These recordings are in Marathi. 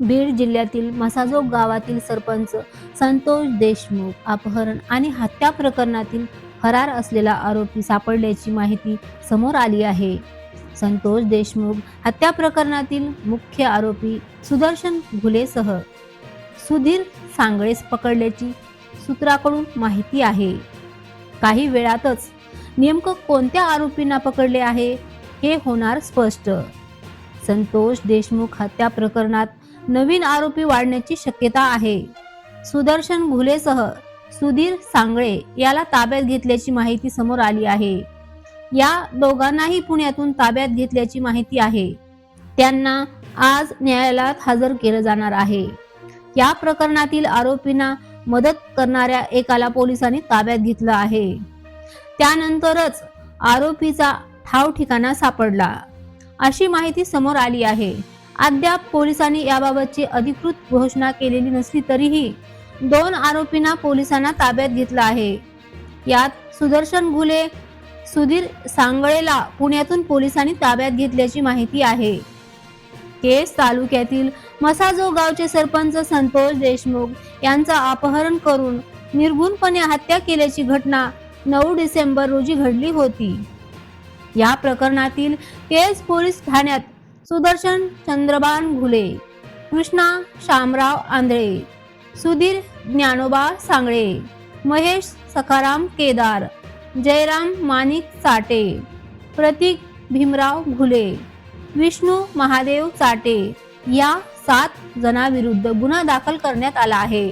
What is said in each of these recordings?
बीड जिल्ह्यातील मसाजोग गावातील सरपंच संतोष देशमुख अपहरण आणि हत्या प्रकरणातील फरार असलेला आरोपी सापडल्याची माहिती समोर आली आहे. संतोष देशमुख हत्या प्रकरणातील मुख्य आरोपी सुदर्शन घुलेसह सुधीर सांगळेस पकडल्याची सूत्राकडून माहिती आहे. काही वेळातच नेमकं कोणत्या आरोपींना पकडले आहे हे होणार स्पष्ट. संतोष देशमुख हत्या प्रकरणात नवीन आरोपी वाढण्याची शक्यता आहे. सुदर्शन घुलेसह सुधीर सांगळे याला ताब्यात घेतल्याची माहिती समोर आली आहे. या दोघांनाही पुण्यातून ताब्यात घेतल्याची माहिती आहे. त्यांना आज न्यायालयात हजर केलं जाणार आहे. या प्रकरणातील आरोपींना मदत करणाऱ्या एकाला पोलिसांनी ताब्यात घेतलं आहे. त्यानंतरच आरोपीचा ठाव ठिकाणा सापडला. अशी माहिती समोर आली आहे. अद्याप पोलिसांनी याबाबतची अधिकृत घोषणा केलेली नसली तरीही दोन आरोपींना पोलिसांना ताब्यात घेतलं आहे. यात सुदर्शन घुले सुधीर सांगळेला पुण्यातून पोलिसांनी ताब्यात घेतल्याची माहिती आहे. केस तालुक्यातील मसाजो गावचे सरपंच संतोष देशमुख यांचा अपहरण करून निर्गुणपणे हत्या केल्याची घटना नऊ डिसेंबर रोजी घडली होती. या प्रकरणातील केस पोलीस ठाण्यात सुदर्शन चंद्रबान घुले कृष्णा शामराव आंधळे सुधीर ज्ञानोबा सांगळे महेश सखाराम केदार जयराम माणिक चाटे प्रतीक भीमराव घुले विष्णू महादेव चाटे या सात जणांविरुद्ध गुन्हा दाखल करण्यात आला आहे.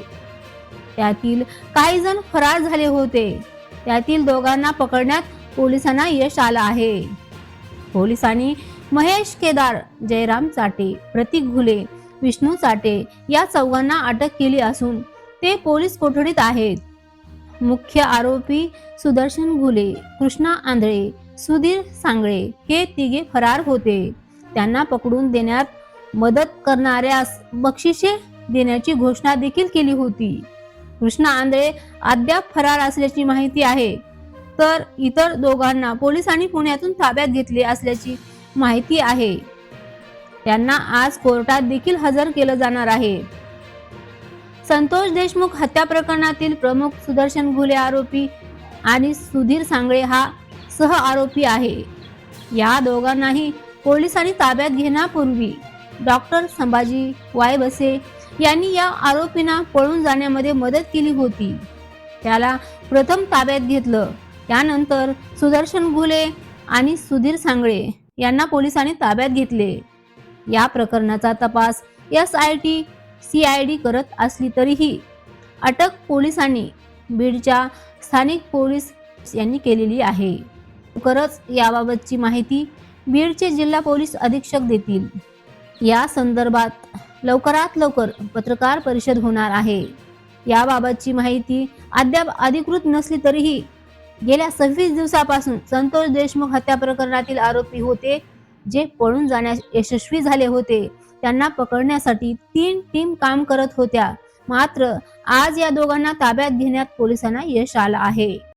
त्यातील काही जण फरार झाले होते. त्यातील दोघांना पकडण्यात पोलिसांना यश आलं आहे. पोलिसांनी महेश केदार जयराम चाटे प्रतीक घुले विष्णू चाटे या चौघांना अटक केली असून ते पोलीस कोठडीत आहेत. मुख्य आरोपी सुदर्शन घुले कृष्णा आंधळे सुधीर सांगळे हे तिघे फरार होते. त्यांना पकडून देण्यात मदत करणाऱ्यास बक्षिसे देण्याची घोषणा देखील केली होती. कृष्णा आंधळे अद्याप फरार असल्याची माहिती आहे. तर इतर दोघांना पोलिसांनी पुण्यातून ताब्यात घेतले असल्याची माहिती आहे. त्यांना आज कोर्टात देखील हजर केलं जाणार आहे. संतोष देशमुख हत्या प्रकरणातील प्रमुख सुदर्शन घुले आरोपी आणि सुधीर सांगळे हा सह आरोपी आहे. या दोघांनाही पोलिसांनी ताब्यात घेण्यापूर्वी डॉक्टर संभाजी वायबसे यांनी या आरोपींना पळून जाण्यामध्ये मदत केली होती. त्याला प्रथम ताब्यात घेतलं. त्यानंतर सुदर्शन घुले आणि सुधीर सांगळे यांना पोलिसांनी ताब्यात घेतले. या प्रकरणाचा तपास S I T C I D करत असली तरीही अटक पोलिसांनी बीडच्या स्थानिक पोलीस यांनी केलेली आहे. खरंच याबाबतची माहिती बीडचे जिल्हा पोलीस अधीक्षक देतील. या संदर्भात लवकरात लवकर पत्रकार परिषद होणार आहे. याबाबतची माहिती अद्याप अधिकृत नसली तरीही गेल्या सव्वीस दिवसापासून संतोष देशमुख हत्या प्रकरणातील आरोपी होते जे पळून जाण्यास यशस्वी झाले होते. त्यांना पकडण्यासाठी तीन टीम काम करत होत्या. मात्र आज या दोघांना ताब्यात घेण्यात पोलिसांना यश आलं आहे.